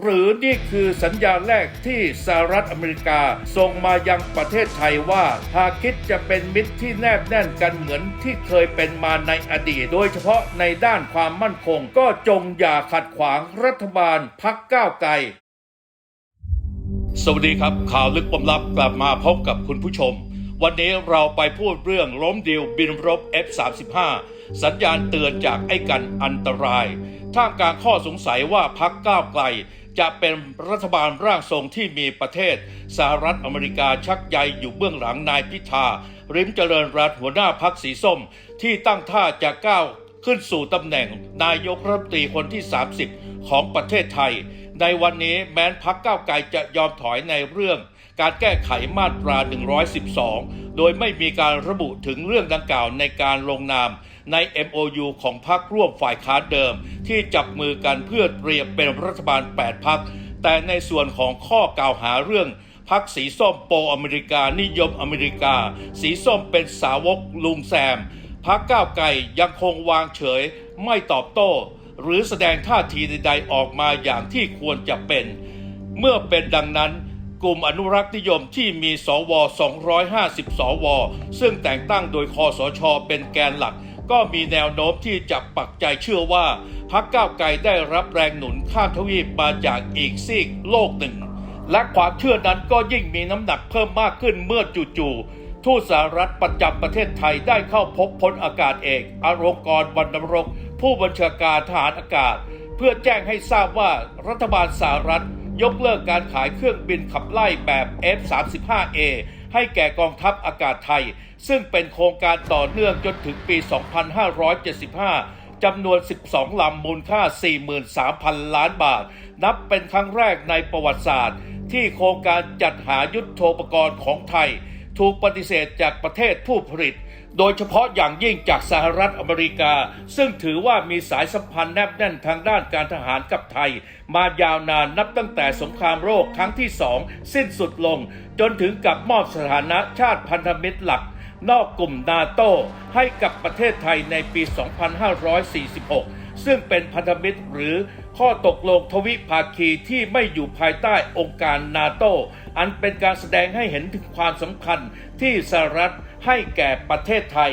หรือนี่คือสัญญาณแรกที่สหรัฐอเมริกาส่งมายังประเทศไทยว่า หากคิดจะเป็นมิตรที่แนบแน่นกันเหมือนที่เคยเป็นมาในอดีต โดยเฉพาะในด้านความมั่นคง ก็จงอย่าขัดขวางรัฐบาลพักก้าวไกลสวัสดีครับ ข่าวลึกปมลับกลับมาพบกับคุณผู้ชม วันนี้เราไปพูดเรื่องล้มดิวบินรบ F35 สัญญาณเตือนจากไอ้กันอันตรายท่ามกลางข้อสงสัยว่าพักก้าวไกล จะเป็นรัฐบาลร่างทรงที่มีประเทศสหรัฐอเมริกาชักใยอยู่เบื้องหลังนายพิธา ริมเจริญรัฐหัวหน้าพักสีส้ม ที่ตั้งท่าจะก้าวขึ้นสู่ตำแหน่งนายกรัฐมนตรีคนที่ 30 ของประเทศไทย ในวันนี้แม้นพักก้าวไกลจะยอมถอยในเรื่อง การแก้ไขมาตรา 112 โดยไม่มีการระบุถึงเรื่องดังกล่าวในการลงนามใน MOU ของพรรคร่วมฝ่ายค้านเดิม ที่จับมือกันเพื่อเตรียมเป็นรัฐบาล 8พักแต่ในส่วนของข้อกล่าวหาเรื่องพักสีส้มโปอเมริกานิยมอเมริกา สีส้มเป็นสาวกลุงแซมพักก้าวไกลยังคงวางเฉยไม่ตอบโต้ หรือแสดงท่าทีใดๆออกมาอย่างที่ควรจะเป็น เมื่อเป็นดังนั้น กลุ่มอนุรักษ์นิยมที่มีสว 250 สว ซึ่งแต่งตั้งโดยคอสช เป็นแกนหลัก ก็มีแนวโน้มที่จะปักใจเชื่อว่าพักก้าวไกลได้รับแรงหนุนข้ามทวีปมาจากอีกซีกโลกหนึ่ง และความเชื่อนั้นก็ยิ่งมีน้ำหนักเพิ่มมากขึ้นเมื่อจู่ๆทูตสหรัฐประจำประเทศไทยได้เข้าพบพลอากาศเอกอารงกรวรรณรงค์ผู้บัญชาการทหารอากาศ เพื่อแจ้งให้ทราบว่ารัฐบาลสหรัฐ ยกเลิกการขายเครื่องบินขับไล่แบบ F-35A ให้แก่กองทัพอากาศไทย ซึ่งเป็นโครงการต่อเนื่องจนถึงปี 2575 จำนวน 12 ลำมูลค่า 43,000 ล้านบาท นับเป็นครั้งแรกในประวัติศาสตร์ ที่โครงการจัดหายุทโธปกรณ์ของไทย ถูกปฏิเสธจากประเทศผู้ผลิต โดยเฉพาะอย่างยิ่งจากสหรัฐอเมริกา ซึ่งถือว่ามีสายสัมพันธ์แนบแน่นทางด้านการทหารกับไทย มายาวนานนับตั้งแต่สงครามโลกครั้งที่สองสิ้นสุดลง จนถึงกับมอบสถานะชาติพันธมิตรหลัก นอกกลุ่มนาโตให้กับประเทศไทยในปี 2546 ซึ่งเป็นพันธมิตรหรือข้อตกลงทวิภาคีที่ไม่อยู่ภายใต้องค์การนาโตอันเป็นการแสดงให้เห็นถึงความสำคัญที่สหรัฐ ให้แก่ประเทศไทย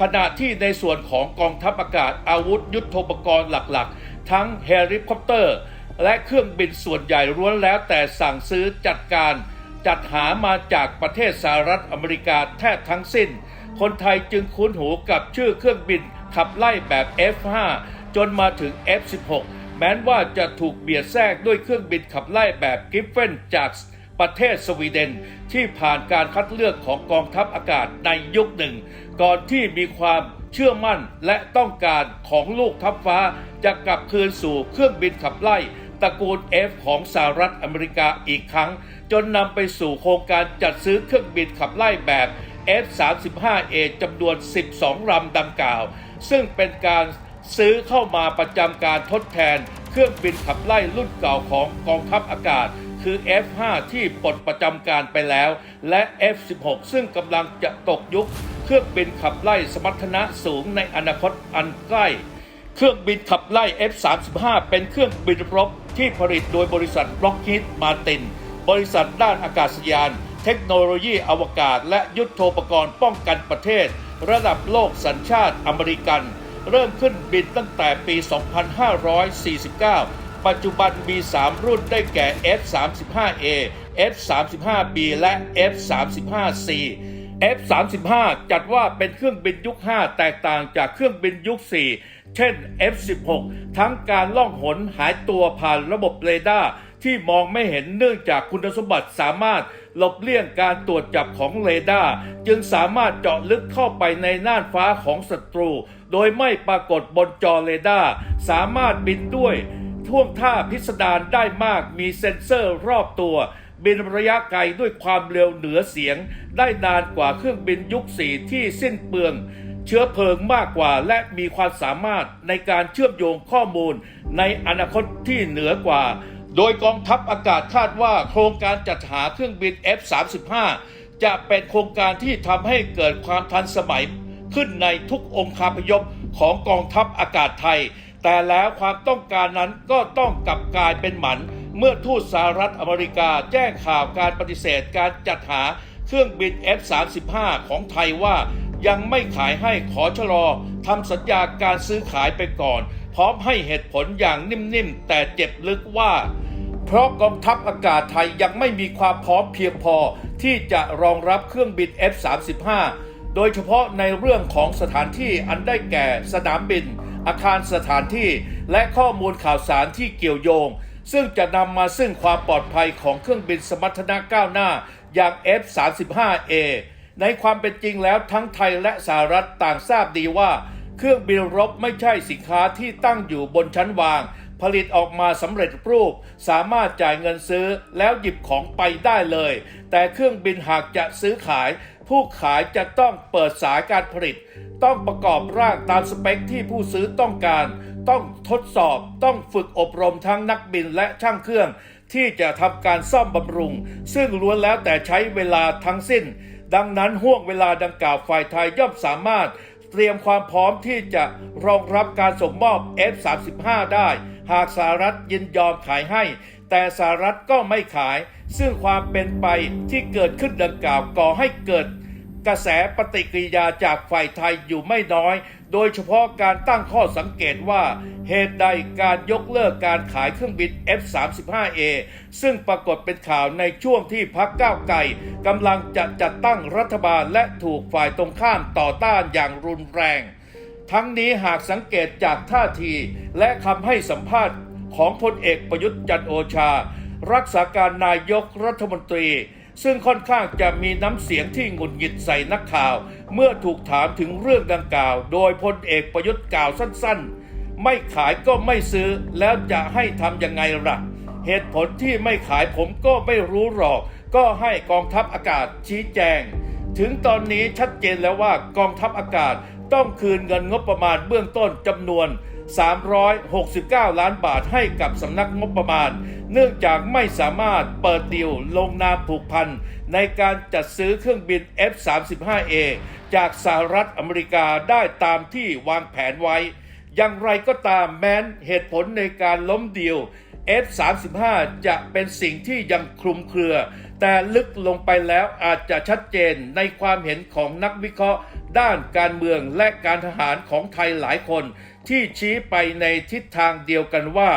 ขณะที่ในส่วนของกองทัพอากาศอาวุธยุทโธปกรณ์หลักๆ ทั้งเฮลิคอปเตอร์ และเครื่องบินส่วนใหญ่ล้วนแล้วแต่สั่งซื้อจัดการ จัดหามาจากประเทศสหรัฐอเมริกาแทบทั้งสิ้น คนไทยจึงคุ้นหูกับชื่อเครื่องบินขับไล่แบบ F5 จนมาถึง F16 แม้นว่าจะถูกเบียดแทรกด้วยเครื่องบินขับไล่แบบกิฟเฟนจาก ประเทศสวีเดนที่ผ่านการคัดเลือกของกองทัพอากาศในยุคหนึ่ง ก่อนที่มีความเชื่อมั่นและต้องการของลูกทัพฟ้า จะกลับคืนสู่เครื่องบินขับไล่ตระกูล F ของสหรัฐอเมริกาอีกครั้ง จนนำไปสู่โครงการจัดซื้อเครื่องบินขับไล่แบบ F-35A จำนวน 12 ลำดังกล่าว ซึ่งเป็นการซื้อเข้ามาประจำการทดแทน เครื่องบินขับไล่รุ่นเก่าของกองทัพอากาศ คือ F5 ที่ปลดประจำการไปแล้ว และ F16 ซึ่งกำลังจะตกยุค เครื่องบินขับไล่สมรรถนะสูงในอนาคตอันใกล้ เครื่องบินขับไล่ F-35 เป็นเครื่องบินรบที่ผลิตโดยบริษัท Lockheed Martin บริษัทด้านอากาศยาน เทคโนโลยีอวกาศ และยุทโธปกรณ์ป้องกันประเทศ ระดับโลกสัญชาติอเมริกัน เริ่มขึ้นบินตั้งแต่ปี 2549 ปัจจุบันมี3รุ่นได้แก่ F-35A F-35B และ F-35C F-35 จัดว่าเป็นเครื่องบินยุค 5 แตกต่างจากเครื่องบินยุค 4 เช่น F-16 ทั้งการล่องหนหายตัวผ่านระบบเรดาร์ที่มองไม่เห็นเนื่องจากคุณสมบัติสามารถหลบเลี่ยงการตรวจจับของเรดาร์จึงสามารถเจาะลึกเข้าไปในน่านฟ้าของศัตรู โดยไม่ปรากฏบนจอเรดาร์สามารถบินด้วย ท่วงท่าพิสดารได้มากมีเซ็นเซอร์รอบตัว บินระยะไกลด้วยความเร็วเหนือเสียง ได้นานกว่าเครื่องบินยุคสีที่สิ้นเปลือง เชื้อเพลิงมากกว่าและมีความสามารถในการเชื่อมโยงข้อมูลในอนาคตที่เหนือกว่า โดยกองทัพอากาศคาดว่าโครงการจัดหาเครื่องบิน F-35 จะเป็นโครงการที่ทำให้เกิดความทันสมัยขึ้นในทุกองคาพยพของกองทัพอากาศไทย แต่แล้วความต้องการนั้นก็ต้องกลับกลายเป็นหมัน เมื่อทูตสหรัฐอเมริกาแจ้งข่าวการปฏิเสธการจัดหาเครื่องบิน F-35 ของไทยว่ายังไม่ขายให้ขอชะลอทำสัญญาการซื้อขายไปก่อน พร้อมให้เหตุผลอย่างนิ่มๆ แต่เจ็บลึกว่า เพราะกองทัพอากาศไทยยังไม่มีความพร้อมเพียงพอที่จะรองรับเครื่องบิน F-35 โดยเฉพาะในเรื่องของสถานที่อันได้แก่สนามบิน อาคารสถานที่ และข้อมูลข่าวสารที่เกี่ยวโยง ซึ่งจะนำมาซึ่งความปลอดภัยของเครื่องบินสมรรถนะก้าวหน้าอย่าง F-35A ในความเป็นจริงแล้วทั้งไทยและสหรัฐต่างทราบดีว่า เครื่องบินรบไม่ใช่สินค้าที่ตั้งอยู่บนชั้นวาง ผลิตออกมาสำเร็จรูป สามารถจ่ายเงินซื้อแล้วหยิบของไปได้เลย แต่เครื่องบินหากจะซื้อขาย ผู้ขายจะต้องเปิดสายการผลิต ต้องประกอบร่างตามสเปคที่ผู้ซื้อต้องการ ต้องทดสอบ ต้องฝึกอบรมทั้งนักบินและช่างเครื่อง ที่จะทำการซ่อมบำรุง ซึ่งล้วนแล้วแต่ใช้เวลาทั้งสิ้น ดังนั้นห่วงเวลาดังกล่าวฝ่ายไทยย่อมสามารถ เตรียมความพร้อมที่จะรองรับการส่งมอบ F-35 ได้ หากสหรัฐยินยอมขายให้ แต่สหรัฐก็ไม่ขาย ซึ่งความเป็นไปที่เกิดขึ้นดังกล่าวก่อให้เกิดกระแสปฏิกิริยาจากฝ่ายไทยอยู่ไม่น้อย โดยเฉพาะการตั้งข้อสังเกตว่า เหตุใดการยกเลิกการขายเครื่องบิน F-35A ซึ่งปรากฏเป็นข่าวในช่วงที่พักก้าวไกลกำลังจะจัดตั้งรัฐบาลและถูกฝ่ายตรงข้ามต่อต้านอย่างรุนแรง ทั้งนี้หากสังเกตจากท่าทีและคำให้สัมภาษณ์ของพลเอกประยุทธ์จันโอชา รักษาการนายกรัฐมนตรี ซึ่งค่อนข้างจะมีน้ำเสียงที่หงุดหงิดใส่นักข่าว เมื่อถูกถามถึงเรื่องดังกล่าว โดยพลเอกประยุทธ์กล่าวสั้นๆ ไม่ขายก็ไม่ซื้อแล้วจะให้ทำยังไงล่ะ เหตุผลที่ไม่ขายผมก็ไม่รู้หรอก ก็ให้กองทัพอากาศชี้แจง ถึงตอนนี้ชัดเจนแล้วว่ากองทัพอากาศต้องคืนเงินงบประมาณเบื้องต้นจำนวน 369 ล้านบาทให้กับสำนักงบประมาณ เนื่องจากไม่สามารถเปิดดีลลงนามผูกพัน ในการจัดซื้อเครื่องบิน F-35A จากสหรัฐอเมริกาได้ตามที่วางแผนไว้ อย่างไรก็ตามแม้นเหตุผลในการล้มดีล F35 จะเป็นสิ่งที่ยังคลุมเครือ แต่ลึกลงไปแล้วอาจจะชัดเจนในความเห็นของนักวิเคราะห์ ด้านการเมืองและการทหารของไทยหลายคน ที่ชี้ไปในทิศทางเดียวกันว่า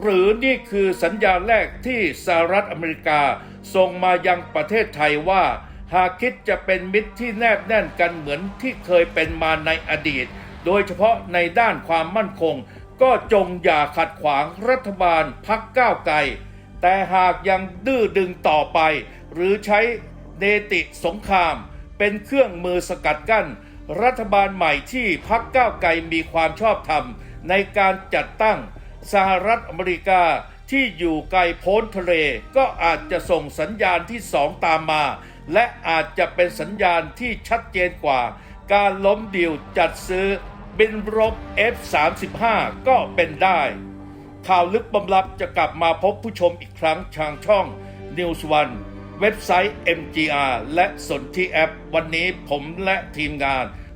หรือนี่คือสัญญาณแรกที่สหรัฐอเมริกาส่งมายังประเทศไทยว่า หากคิดจะเป็นมิตรที่แนบแน่นกันเหมือนที่เคยเป็นมาในอดีต โดยเฉพาะในด้านความมั่นคง ก็จงอย่าขัดขวางรัฐบาลพักก้าวไกล แต่หากยังดื้อดึงต่อไป หรือใช้เนติสงคราม เป็นเครื่องมือสกัดกั้น รัฐบาลใหม่ที่พักก้าวไกลมีความชอบธรรม ในการจัดตั้งสหรัฐอเมริกาที่อยู่ไกลโพ้นทะเล ก็อาจจะส่งสัญญาณที่สองตามมา และอาจจะเป็นสัญญาณที่ชัดเจนกว่า การล้มดีลจัดซื้อบินรบ F35 ก็เป็นได้ ข่าวลึกบำลับจะกลับมาพบผู้ชมอีกครั้งทางช่อง News One เว็บไซต์ MGR และสนที่แอป วันนี้ผมและทีมงาน